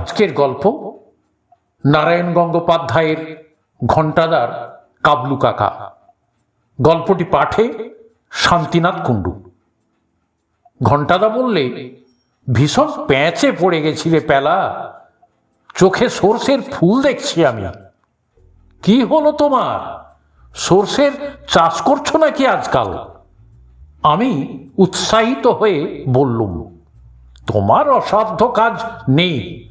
আজকের গল্প নারায়ণ গঙ্গোপাধ্যায়ের ঘণ্টাদার কাবলু কাকা। গল্পটি পাঠে শান্তিনাথ কুণ্ডু। ঘণ্টাদা বললে, ভীষণ প্যাঁচে পড়ে গেছি রে পেলা। চোখে সর্ষের ফুল দেখছি আমি। কি হলো তোমার? সর্ষের চাষ করছ নাকি আজকাল? আমি উৎসাহিত হয়ে বললুম, তোমার অসাধ্য কাজ নেই।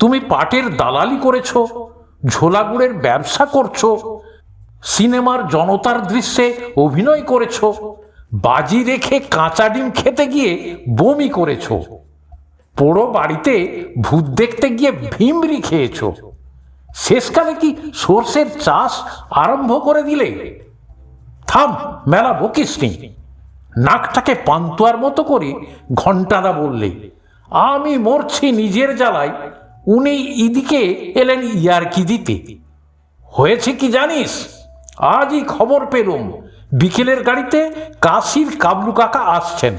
তুমি পাটের দালালি করেছ, ঝোলাগুড়ের ব্যবসা করছ, সিনেমার জনতার দৃশ্যে অভিনয় করেছ, বাজি রেখে কাঁচা ডিম খেতে গিয়ে বমি করেছ, পোড়ো বাড়িতে ভূত দেখতে গিয়ে ভিমরি খেয়েছ। শেষকালে কি সর্ষের চাষ আরম্ভ করে দিলে? থাম, মেলা বকিসনি নাকটাকে পান্তুয়ার মতো করে ঘণ্টাদা বললে, আমি মরছি নিজের জ্বালায় উনি ইদিকে এলেন ইয়ারকি দিতে। হয়েছে কি জানিস? আজই খবর পেলুম, বিকেলের গাড়িতে কাশির কাবলু কাকা আসছেন।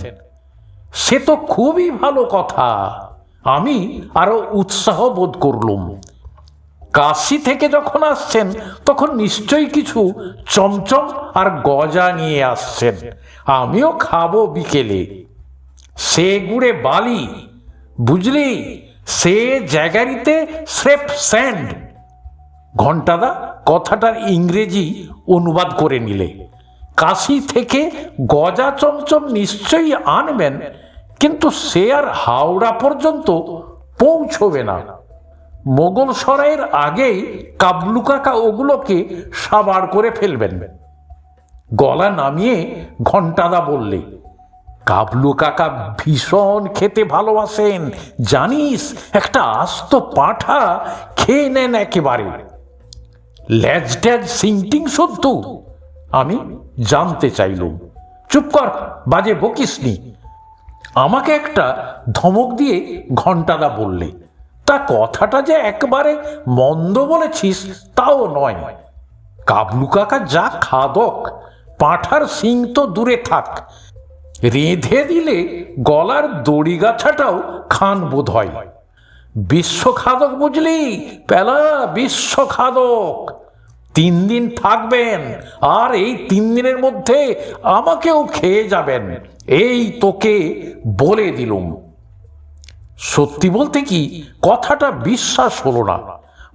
সে তো খুবই ভালো কথা। আমি আরও উৎসাহ বোধ করলুম। কাশি থেকে যখন আসছেন, তখন নিশ্চয়ই কিছু চমচম আর গজা নিয়ে আসছেন। আমিও খাব বিকেলে। সে গুড়ে বালি, বুঝলি? সে জায়গারিতে স্রেফ স্যান্ড। ঘণ্টাদা কথাটার ইংরেজি অনুবাদ করে নিলে। কাশি থেকে গজা চমচম নিশ্চয়ই আনবেন, কিন্তু সে আর হাওড়া পর্যন্ত পৌঁছবে না। মোগল সরাইয়ের আগেই কাবলু কাকা ওগুলোকে সাবার করে ফেলবেন। গলা নামিয়ে ঘণ্টাদা বললে কাবলু কাকা ভীষণ খেতে ভালোবাসেন। জানিস, একটা আস্ত পাঠা খেয়ে নেন একেবারে। ল্যাজ ট্যাজ সিংটিং সত্য? আমি জানতে চাইলুম। চুপ কর, বাজে বকিসনি আমাকে একটা ধমক দিয়ে ঘণ্টাদা বললে, তা কথাটা যে একবারে মন্দ বলেছিস তাও নয়। কাবলু কাকা যা খাদক, পাঁঠার সিং তো দূরে থাক। রেঁধে দিলে গলার দড়ি গাছাটাও খান বোধ হয়। বিশ্বখাদক বুঝলি, পেলা বিশ্বখাদক তিন দিন থাকবেন, আর এই তিন দিনের মধ্যে আমাকেও খেয়ে যাবেন। এই তোকে বলে দিলুম। সত্যি বলতে কি, কথাটা বিশ্বাস হলো না।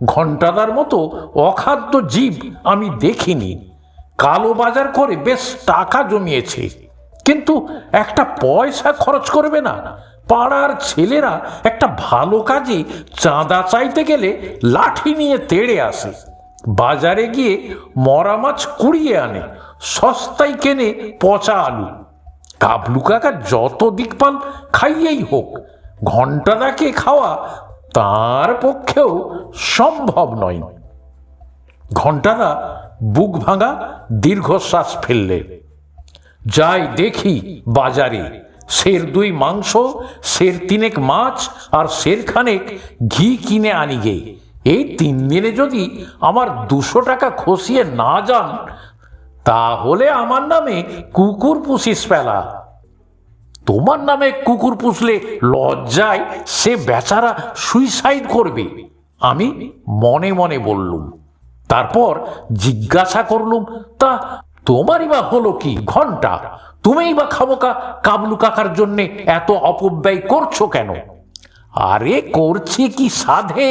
ঘণ্টাদার মতো অখাদ্য জীব আমি দেখিনি। কালো বাজার করে বেশ টাকা জমিয়েছে। কিন্তু একটা পয়সা খরচ করবে না। পাড়ার ছেলেরা একটা ভালো কাজে চাঁদা চাইতে গেলে লাঠি নিয়ে তেড়ে আসে। বাজারে গিয়ে মরা মাছ কুড়িয়ে আনে, সস্তায় কেনে পচা আলু। কাবলু কাকা যত দিকপাল খাইয়েই হোক ঘণ্টাদাকে খাওয়া তার পক্ষেও সম্ভব নয়। ঘণ্টাদা বুক ভাঙা দীর্ঘশ্বাস ফেললে। যাই দেখি বাজারে। শের দুই মাংস শের তিনেক মাছ আর শের খানেক ঘি কিনে আনি গে। এই তিন দিনে যদি আমার দুশো টাকা খসিয়ে না যান, তাহলে আমার নামে কুকুর পুষিস পেলা। তোমার নামে কুকুর পুষলে লজ্জায় সে বেচারা সুইসাইড করবে, আমি মনে মনে বললুম। তারপর জিজ্ঞাসা করলুম, তা তোমারই বা হলো কি ঘণ্টা? তুমিই বা খাবোকা কাবলু কাকার জন্যে এত অপব্যয় করছ কেন? আরে করছি কি সাধে?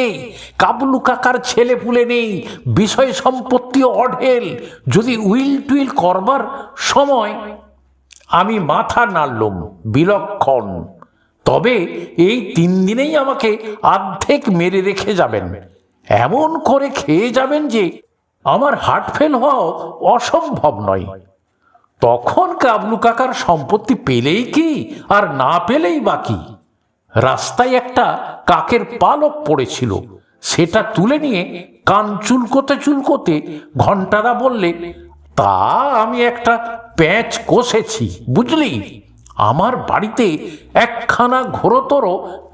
কাবলু কাকার ছেলে পুলে নেই, বিষয় সম্পত্তি অঢেল। যদি উইল টুইল করবার সময় আমি মাথা নাড়লুম, বিলক্ষণ। তবে এই তিন দিনেই আমাকে আর্ধেক মেরে রেখে যাবেন। এমন করে খেয়ে যাবেন যে আমার হার্ট ফেল হওয়া অসম্ভব নয়। তখন কাবলু কাকার সম্পত্তি পেলেই কি আর না পেলেই বাকি রাস্তায় একটা কাকের পালক পড়েছিল। সেটা তুলে নিয়ে কান চুলকোতে চুলকোতে ঘন্টারা বললে, তা আমি একটা প্যাঁচ কষেছি, বুঝলি? আমার বাড়িতে একখানা ঘোরতর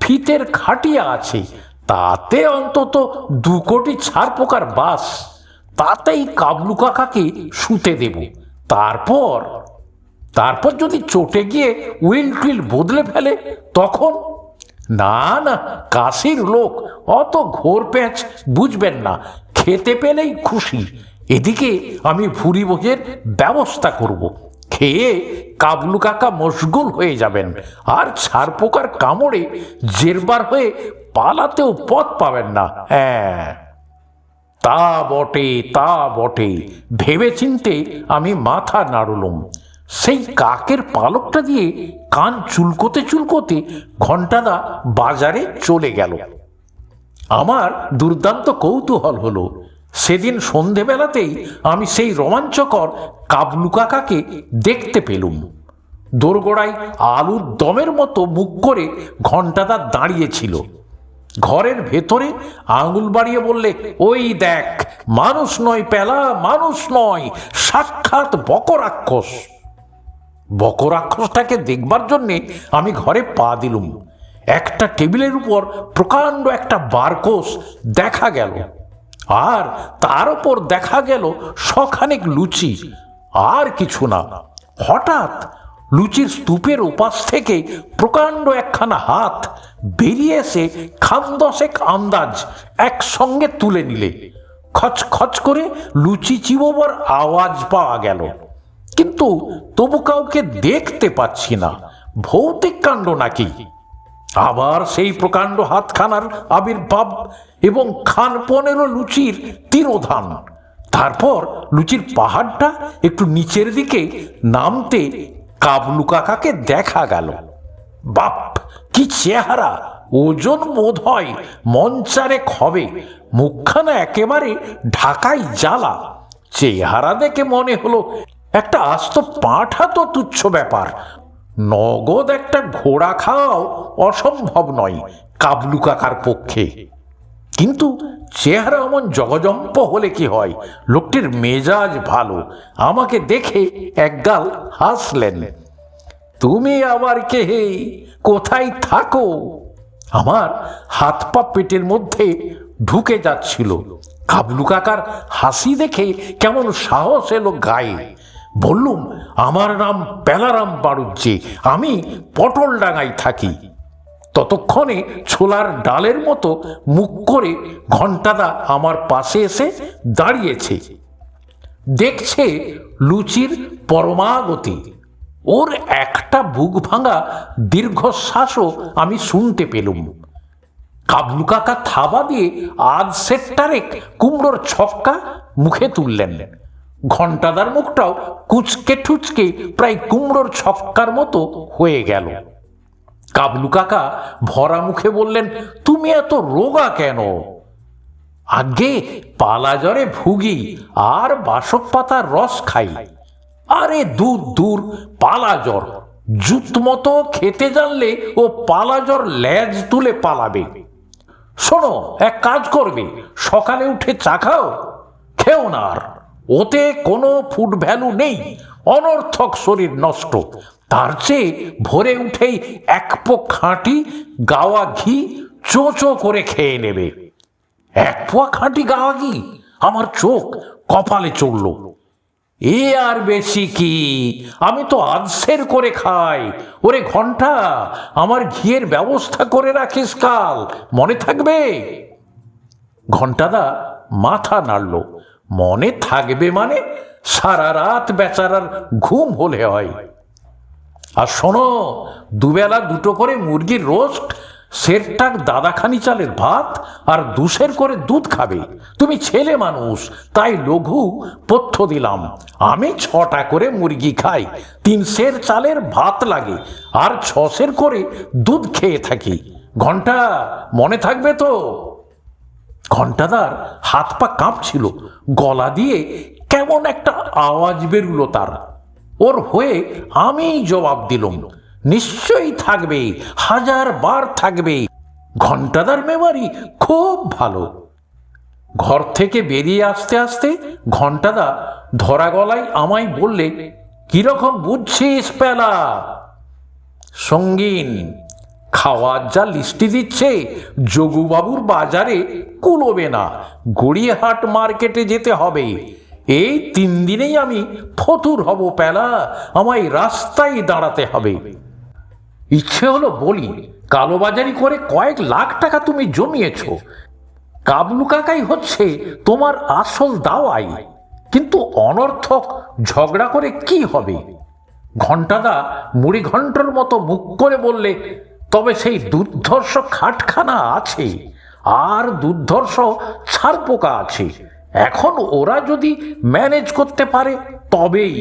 ফিতের খাটিয়া আছে। তাতে অন্তত দু কোটি ছাড় পোকার বাস। তাতেই কাবলু কাকাকে শুতে দেব। তারপর তারপর যদি চটে গিয়ে উইল টুইল বদলে ফেলে, তখন? না না, কাশির লোক অত ঘোর প্যাঁচ বুঝবেন না, খেতে পেলেই খুশি। এদিকে আমি ভুরি ভোজের ব্যবস্থা করব। খেয়ে কাবলু কাকা মশগুল হয়ে যাবেন, আর ছাড় পোকার কামড়ে জেরবার হয়ে পালাতেও পথ পাবেন না। হ্যাঁ। তা বটে তা বটে। ভেবে চিনতে আমি মাথা নাড়লুম। সেই কাকের পালকটা দিয়ে কান চুলকোতে চুলকোতে ঘন্টাদা বাজারে চলে গেল। আমার দুর্দান্ত কৌতূহল হলো। সেদিন সন্ধেবেলাতেই আমি সেই রোমাঞ্চকর কাবলু কাকাকে দেখতে পেলুম। দোরগোড়ায় আলুর দমের মতো মুখ করে ঘন্টাদা দাঁড়িয়েছিল ঘরের ভেতরে আঙুল বাড়িয়ে বললে, ওই দেখ, মানুষ নয় পেলা, মানুষ নয়, সাক্ষাৎ বকরাক্ষস। বকরাক্ষসটাকে দেখবার জন্যে আমি ঘরে পা দিলুম। একটা টেবিলের উপর প্রকাণ্ড একটা বারকোষ দেখা গেল। আর তার উপর দেখা গেল শখানেক লুচি। আর কিছু না। হঠাৎ লুচির স্তূপের উপাস থেকে প্রকাণ্ড একখানা হাত বেরিয়ে এসে খান দশেক আন্দাজ একসঙ্গে তুলে নিলে। খচ খচ করে লুচি চিবোবার আওয়াজ পাওয়া গেল। কিন্তু তবু কাউকে দেখতে পাচ্ছি না। ভৌতিক কাণ্ড নাকি? আবার সেই প্রকাণ্ড হাতখানার আবির্ভাব এবং খান পনেরো লুচির তিরোধান। তারপর লুচির পাহাড়টা একটু নিচের দিকে নামতে কাবলু কাকাকে দেখা গেল। বাপ, কি চেহারা! ওজন বোধ হয় মঞ্চারেক হবে। মুখখানা একেবারে ঢাকাই জ্বালা। চেহারা দেখে মনে হলো একটা আস্ত পাঁঠা তো তুচ্ছ ব্যাপার। নগদ একটা ঘোড়া খাওয়াও অসম্ভব নয় কাবলু কাকার পক্ষে। কিন্তু চেহারা এমন জগজম্প হলে কি হয়? লোকটির মেজাজ ভালো। আমাকে দেখে একগাল হাসলেন। তুমি আবার কে? কোথায় থাকো? আমার হাত পা পেটের মধ্যে ঢুকে যাচ্ছিল। কাবলু কাকার হাসি দেখে কেমন সাহস এলো গায়ে। বললুম, আমার নাম পেলারাম বাড়ুজ্জে আমি পটল ডাঙায় থাকি। ততক্ষণে ছোলার ডালের মতো মুখ করে ঘন্টাদা আমার পাশে এসে দাঁড়িয়েছে। দেখছে লুচির পরমাগতি। ওর একটা বুক ভাঙা দীর্ঘশ্বাসও আমি শুনতে পেলুম। কাবলু কাকা থাবা দিয়ে আজ সেটটারেক কুমড়োর ছক্কা মুখে তুললেন। ঘন্টাদার মুখটাও কুচকে ঠুচকে প্রায় কুমড়োর ছক্কার মতো হয়ে গেল। কাবলু কাকা ভরা মুখে বললেন, তুমি এত রোগা কেন? আগে পালা জ্বরে ভুগি, আর বাসক পাতার রস খাই। আরে দূর দূর, পালা জ্বর। জুত মতো খেতে জানলে ও পালা জ্বর ল্যাজ তুলে পালাবে। শোনো, এক কাজ করবে, সকালে উঠে চা খাও। খেও না আর, ওতে কোনো ফুড ভ্যালু নেই। অনর্থক শরীর নষ্ট। তার চেয়ে ভোরে উঠেই এক পোক খাঁটি, গাওয়া ঘি চো চো করে খেয়ে নেবে। এক পোয়া খাঁটি গাওয়া ঘি? আমার চোখ কপালে চড়ল। এ আর বেশি কি? আমি তো আদসের করে খাই। ওরে ঘণ্টা, আমার ঘিয়ের ব্যবস্থা করে রাখিস কাল। মনে থাকবে? ঘন্টাদা মাথা নাড়ল। মনে থাকবে মানে সারা রাত বেচারার ঘুম হলে হয়। আর শোনো, দুবেলা দুটো করে মুরগির রোস্ট, সেরটাক দাদাখানি চালের ভাত আর দুশের করে দুধ খাবে। তুমি ছেলে মানুষ, তাই লঘু পথ্য দিলাম। আমি ছটা করে মুরগি খাই, তিন সের চালের ভাত লাগে, আর ছ সের করে দুধ খেয়ে থাকি। ঘণ্টা, মনে থাকবে তো? ঘন্টাদার হাত পা কাঁপছিল, গলা দিয়ে কেমন একটা আওয়াজ বেরুলো তার। ওর হয়ে আমি জবাব দিলুম। নিশ্চয়ই থাকবে, হাজার বার থাকবে। ঘন্টাদার মেমারি খুব ভালো। ঘর থেকে বেরিয়ে আসতে আসতে ঘন্টাদা ধরা গলায় আমায় বললে কীরকম বুঝছিস পেলা? সঙ্গীন, খাওয়ার যা লিস্টি দিচ্ছে যোগুবাবুর বাজারে কুলোবে না। গড়িয়াহাট মার্কেটে যেতে হবে। এই তিন দিনেই আমি ফতুর হব পেলা আমায় রাস্তায় দাঁড়াতে হবে। ইচ্ছে হলো বলি, কালোবাজারি করে কয়েক লাখ টাকা তুমি জমিয়েছ। কাবলু কাকাই হচ্ছে তোমার আসল দাওয়াই। কিন্তু অনর্থক ঝগড়া করে কি হবে? ঘণ্টাদা মুড়ি ঘণ্টার মতো মুখ করে বললে, তবে সেই দুর্ধর্ষ খাটখানা আছে, আর দুর্ধর্ষ ছাড়পোকা আছে। এখন ওরা যদি ম্যানেজ করতে পারে, তবেই।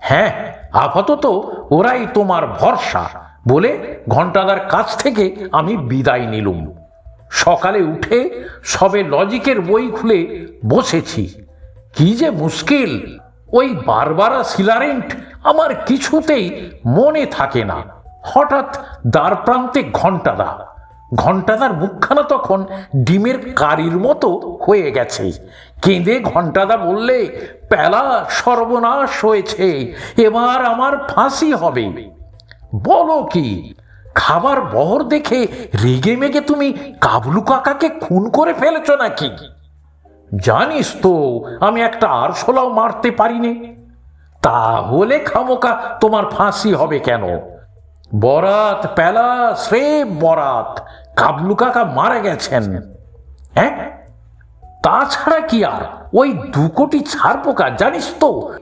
হ্যাঁ আপাতত ওরাই তোমার ভরসা বলে ঘণ্টাদার কাছ থেকে আমি বিদায় নিলুম। সকালে উঠে সবে লজিকের বই খুলে বসেছি। কি যে মুশকিল, ওই বারবারা সিলারেন্ট আমার কিছুতেই মনে থাকে না। হঠাৎ দ্বার প্রান্তে ঘণ্টাদা ঘণ্টাদার মুখখানা তখন ডিমের কারির মতো হয়ে গেছে। কেঁদে ঘণ্টাদা বললে পেলা সর্বনাশ হয়েছে, এবার আমার ফাঁসি হবে। বলো কি, খাবার বহর দেখে রেগে মেগে তুমি কাবলু কাকাকে খুন করে ফেলেছ নাকি? জানিস তো, আমি একটা আরশোলাও মারতে পারিনি। তাহলে খামোকা, তোমার ফাঁসি হবে কেন? বরাত পেলা শ্রেব বরাত কাবলু কাকা মারা গেছেন। হ্যাঁ? তাছাড়া কি আর? ওই দু কোটি ছাড় পোকা জানিস তো?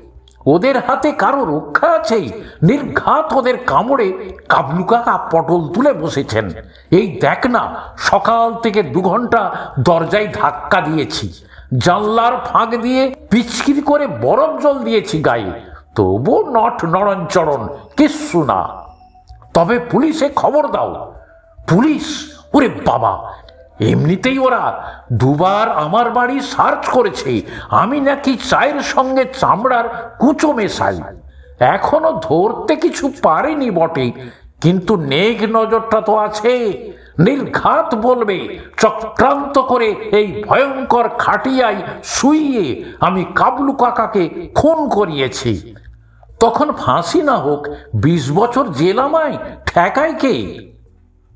ওদের হাতে কারও রক্ষা আছে নির্ঘাত ওদের কামড়ে কাবলু কাকা পটল তুলে বসেছেন। এই দেখ না, সকাল থেকে দু ঘণ্টা দরজায় ধাক্কা দিয়েছি। জানলার ফাঁক দিয়ে পিচকির করে বরফ জল দিয়েছি গায়ে। তবু নট নড়নচড়ন কিচ্ছু না। তবে পুলিশে খবর দাও। পুলিশ, ওরে বাবা, এমনিতেই ওরা দুবার আমার বাড়ি সার্চ করেছে। আমি নাকি চায়ের সঙ্গে চামড়ার কুচো মেশাই। এখনও ধরতে কিছু পারেনি বটে, কিন্তু নেক নজরটা তো আছে। নির্ঘাত বলবে, চক্রান্ত করে এই ভয়ঙ্কর খাটিয়ায় শুইয়ে আমি কাবলু কাকাকে খুন করিয়েছি। তখন ফাঁসি না হোক, বিশ বছর জেল আমায়, ঠেকায় কে?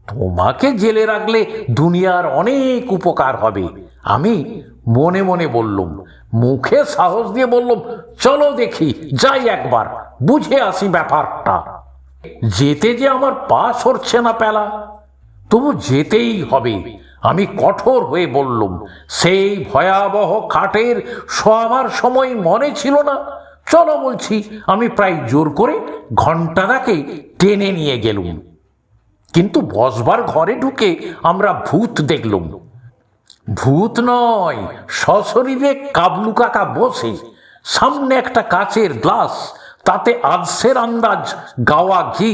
তোমাকে জেলে রাখলে দুনিয়ার অনেক উপকার হবে। আমি মনে মনে বললুম, মুখে সাহস দিয়ে বললুম, চলো দেখি, যাই একবার, বুঝে আসি ব্যাপারটা। যেতে যে আমার পা সরছে না পেলা, তবু যেতেই হবে। আমি কঠোর হয়ে বললুম, সেই ভয়াবহ খাটের শোয়াবার সময় মনে ছিল না। চলো বলছি, আমি প্রায় জোর করে ঘন্টাদাকে টেনে নিয়ে গেলুম। কিন্তু বসবার ঘরে ঢুকে আমরা ভূত দেখলুম। ভূত নয়, সশরীরে কাবলু কাকা বসে। সামনে একটা কাচের গ্লাস, তাতে আদসের আন্দাজ, গাওয়া ঘি।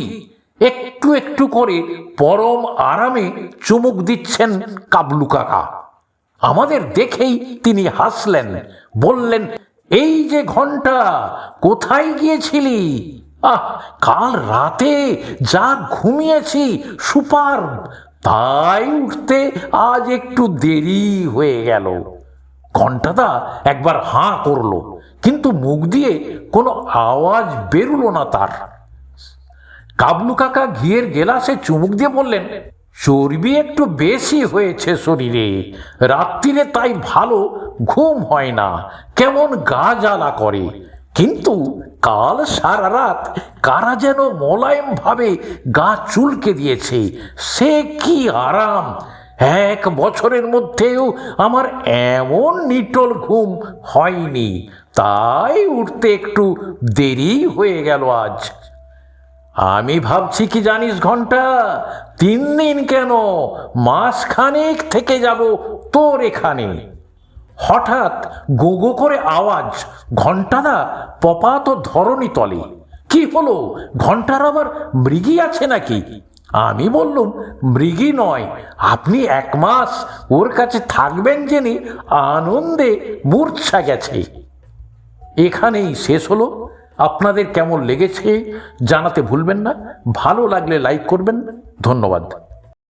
একটু একটু করে পরম আরামে চুমুক দিচ্ছেন কাবলু কাকা। আমাদের দেখেই তিনি হাসলেন, বললেন এই যে ঘণ্টা, কোথায় গিয়েছিলি? আহ, কাল রাতে যা ঘুমিয়েছি, সুপার। তাই উঠতে আজ একটু দেরি হয়ে গেল। ঘন্টাটা একবার হাঁ করল, কিন্তু মুখ দিয়ে কোনো আওয়াজ বেরুলো না তার। কাবলু কাকা ঘিয়ের গেলাসে চুমুক দিয়ে বললেন, চর্বি একটু বেশি হয়েছে শরীরে। রাত্রিরে তাই ভালো ঘুম হয় না, কেমন গা জ্বালা করে। কিন্তু কাল সারা রাত কারা যেন মোলায়েম ভাবে গা চুলকে দিয়েছে, সে কি আরাম। এক বছরের মধ্যেও আমার এমন নিটল ঘুম হয়নি, তাই উঠতে একটু দেরি হয়ে গেল আজ। আমি ভাবছি কি জানিস ঘণ্টা, তিন দিন কেন, মাসখানেক থেকে যাব তোর এখানে। হঠাৎ গোগো করে আওয়াজ ঘন্টাদা পপাত ধরণী তলে, কি হলো? ঘণ্টার আবার মৃগী আছে নাকি? আমি বললুম, মৃগী নয়, আপনি এক মাস ওর কাছে থাকবেন জেনে আনন্দে মূর্ছা গেছে। এখানেই শেষ হলো। আপনাদের কেমন লেগেছে জানাতে ভুলবেন না, ভালো লাগলে লাইক করবেন। ধন্যবাদ।